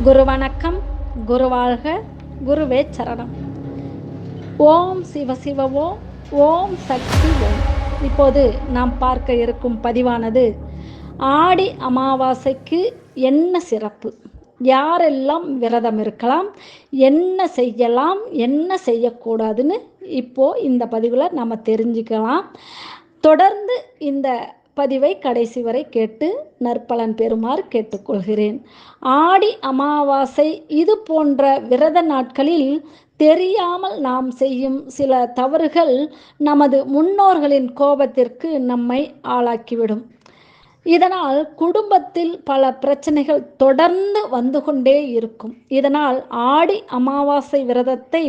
குரு வணக்கம் குருவாழ்க குருவே சரணம். ஓம் சிவ சிவ ஓம் ஓம் சக்தி ஓம். இப்போது நாம் பார்க்க இருக்கும் பதிவானது ஆடி அமாவாசைக்கு என்ன சிறப்பு? யாரெல்லாம் விரதம் இருக்கலாம் என்ன செய்யலாம் என்ன செய்யக்கூடாதுன்னு இப்போது இந்த பதிவில் நம்ம தெரிஞ்சுக்கலாம். தொடர்ந்து இந்த பதிவை கடைசி வரை கேட்டு நற்பலன் பெறுமாறு கேட்டுக்கொள்கிறேன். ஆடி அமாவாசை இது போன்ற விரத நாட்களில் தெரியாமல் நாம் செய்யும் சில தவறுகள் நமது முன்னோர்களின் கோபத்திற்கு நம்மை ஆளாக்கிவிடும். இதனால் குடும்பத்தில் பல பிரச்சனைகள் தொடர்ந்து வந்து கொண்டே இருக்கும். இதனால் ஆடி அமாவாசை விரதத்தை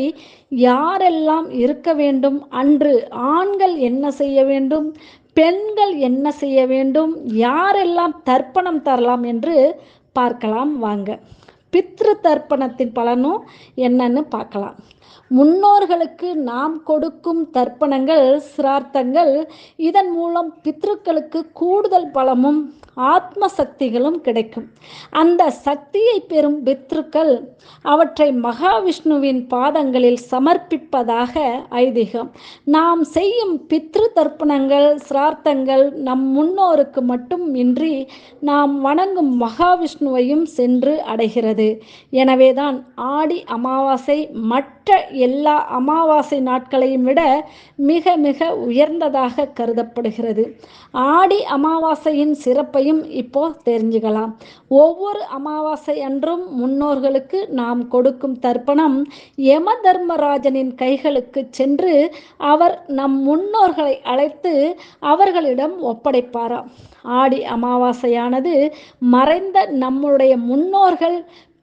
யாரெல்லாம் இருக்க வேண்டும் அன்று ஆண்கள் என்ன செய்ய வேண்டும் பெண்கள் என்ன செய்ய வேண்டும்? யாரெல்லாம் தர்ப்பணம் தரலாம் என்று பார்க்கலாம் வாங்க. பித்ரு தர்ப்பணத்தின் பலனும் என்னன்னு பார்க்கலாம். முன்னோர்களுக்கு நாம் கொடுக்கும் தர்ப்பணங்கள் சிரார்த்தங்கள் இதன் மூலம் பித்ருக்களுக்கு கூடுதல் பலமும் ஆத்ம சக்திகளும் கிடைக்கும். அந்த சக்தியை பெறும் பித்ருக்கள் அவற்றை மகாவிஷ்ணுவின் பாதங்களில் சமர்ப்பிப்பதாக ஐதீகம். நாம் செய்யும் பித்ரு தர்ப்பணங்கள் சிரார்த்தங்கள் நம் முன்னோருக்கு மட்டும் இன்றி நாம் வணங்கும் மகாவிஷ்ணுவையும் சென்று அடைகிறது. எனவேதான் ஆடி அமாவாசை மற்ற எல்லா அமாவாசை நாட்களையும் விட மிக மிக உயர்ந்ததாக கருதப்படுகிறது. ஆடி அமாவாசையின் சிறப்பையும் இப்போ தெரிஞ்சுக்கலாம். ஒவ்வொரு அமாவாசை அன்றும் முன்னோர்களுக்கு நாம் கொடுக்கும் தர்ப்பணம் யம தர்மராஜனின் கைகளுக்கு சென்று அவர் நம் முன்னோர்களை அழைத்து அவர்களிடம் ஒப்படைப்பாராம். ஆடி அமாவாசையானது மறைந்த நம்முடைய முன்னோர்கள்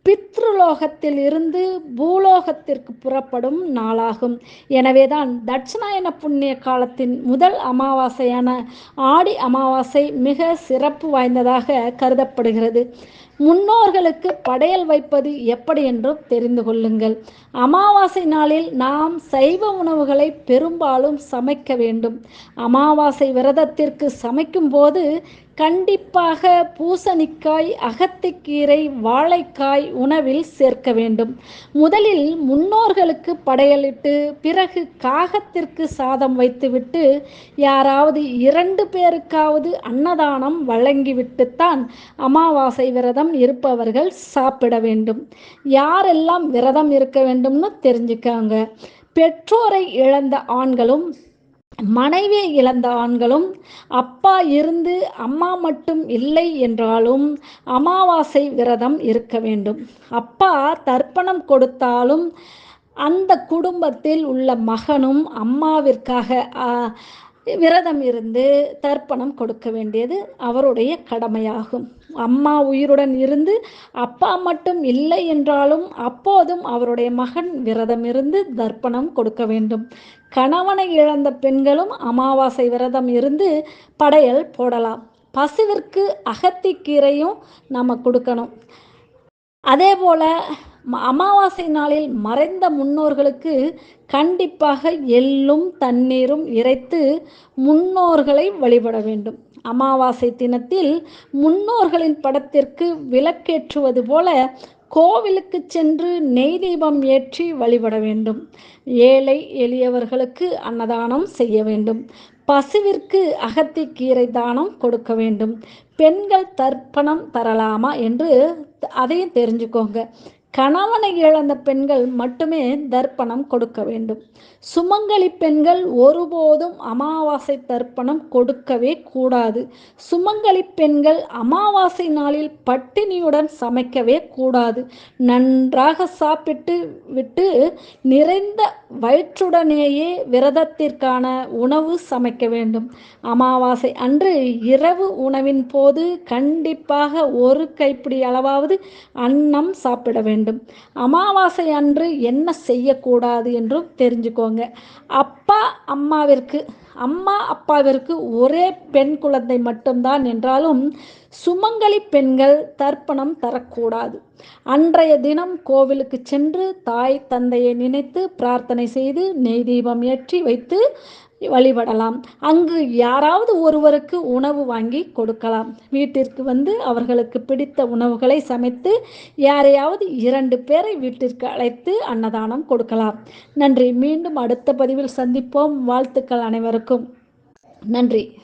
பித்ருலோகத்தில் இருந்து பூலோகத்திற்கு புறப்படும் நாளாகும். எனவேதான் தட்சிணாயன புண்ணிய காலத்தின் முதல் அமாவாசையான ஆடி அமாவாசை மிக சிறப்பு வாய்ந்ததாக கருதப்படுகிறது. முன்னோர்களுக்கு படையல் வைப்பது எப்படி என்றும் தெரிந்து கொள்ளுங்கள். அமாவாசை நாளில் நாம் சைவ உணவுகளை பெரும்பாலும் சமைக்க வேண்டும். அமாவாசை விரதத்திற்கு சமைக்கும் போது கண்டிப்பாக பூசணிக்காய் அகத்திக்கீரை வாழைக்காய் உணவில் சேர்க்க வேண்டும். முதலில் முன்னோர்களுக்கு படையலிட்டு பிறகு காகத்திற்கு சாதம் வைத்துவிட்டு யாராவது இரண்டு பேருக்காவது அன்னதானம் வழங்கிவிட்டுத்தான் அமாவாசை விரதம் இருப்பவர்கள் சாப்பிட வேண்டும். யாரெல்லாம் விரதம் இருக்க வேண்டும்னு தெரிஞ்சுக்காங்க. பெற்றோரை இழந்த ஆண்களும் மனைவியை இழந்த ஆண்களும் அப்பா இருந்து அம்மா மட்டும் இல்லை என்றாலும் அமாவாசை விரதம் இருக்க வேண்டும். அப்பா தர்ப்பணம் கொடுத்தாலும் அந்த குடும்பத்தில் உள்ள மகனும் அம்மாவிற்காக விரதம் இருந்து தர்ப்பணம் கொடுக்க வேண்டியது அவருடைய கடமையாகும். அம்மா உயிருடன் இருந்து அப்பா மட்டும் இல்லை என்றாலும் அப்போதும் அவருடைய மகன் விரதம் இருந்து தர்ப்பணம் கொடுக்க வேண்டும். கணவனை இழந்த பெண்களும் அமாவாசை விரதம் இருந்து படையல் போடலாம். பசுவிற்கு அகத்திக்கீரையும் நம்ம கொடுக்கணும். அதே போல் அமாவாசை நாளில் மறைந்த முன்னோர்களுக்கு கண்டிப்பாக எள்ளும் தண்ணீரும் இறைத்து முன்னோர்களை வழிபட வேண்டும். அமாவாசை தினத்தில் முன்னோர்களின் படத்திற்கு விளக்கேற்றுவது போல கோவிலுக்கு சென்று நெய் தீபம் ஏற்றி வழிபட வேண்டும். ஏழை எளியவர்களுக்கு அன்னதானம் செய்ய வேண்டும். பசுவிற்கு அகத்திக்கீரை தானம் கொடுக்க வேண்டும். பெண்கள் தர்ப்பணம் தரலாமா என்று அதையும் தெரிஞ்சுக்கோங்க. கணவனை இழந்த பெண்கள் மட்டுமே தர்ப்பணம் கொடுக்க வேண்டும். சுமங்கலி பெண்கள் ஒருபோதும் அமாவாசை தர்ப்பணம் கொடுக்கவே கூடாது. சுமங்கலி பெண்கள் அமாவாசை நாளில் பட்டினியுடன் சமைக்கவே கூடாது. நன்றாக சாப்பிட்டு விட்டு நிறைந்த வயிற்றுடனேயே விரதத்திற்கான உணவு சமைக்க வேண்டும். அமாவாசை அன்று இரவு உணவின் போது கண்டிப்பாக ஒரு கைப்பிடி அளவாவது அன்னம் சாப்பிட வேண்டும். வேண்டும். அமாவாசை அன்று என்ன செய்யக்கூடாது என்றும் தெரிஞ்சுக்கோங்க. அப்பா அம்மாவிற்கு அம்மா அப்பாவிற்கு ஒரே பெண் குழந்தை மட்டும்தான் என்றாலும் சுமங்கலி பெண்கள் தர்ப்பணம் தரக்கூடாது. அன்றைய தினம் கோவிலுக்கு சென்று தாய் தந்தையை நினைத்து பிரார்த்தனை செய்து நெய் தீபம் ஏற்றி வைத்து வழிபடலாம். அங்கு யாராவது ஒருவருக்கு உணவு வாங்கி கொடுக்கலாம். வீட்டிற்கு வந்து அவர்களுக்கு பிடித்த உணவுகளை சமைத்து யாரையாவது இரண்டு பேரை வீட்டிற்கு அழைத்து அன்னதானம் கொடுக்கலாம். நன்றி. மீண்டும் அடுத்த பதிவில் சந்திப்போம். வாழ்த்துக்கள் அனைவருக்கும். நன்றி.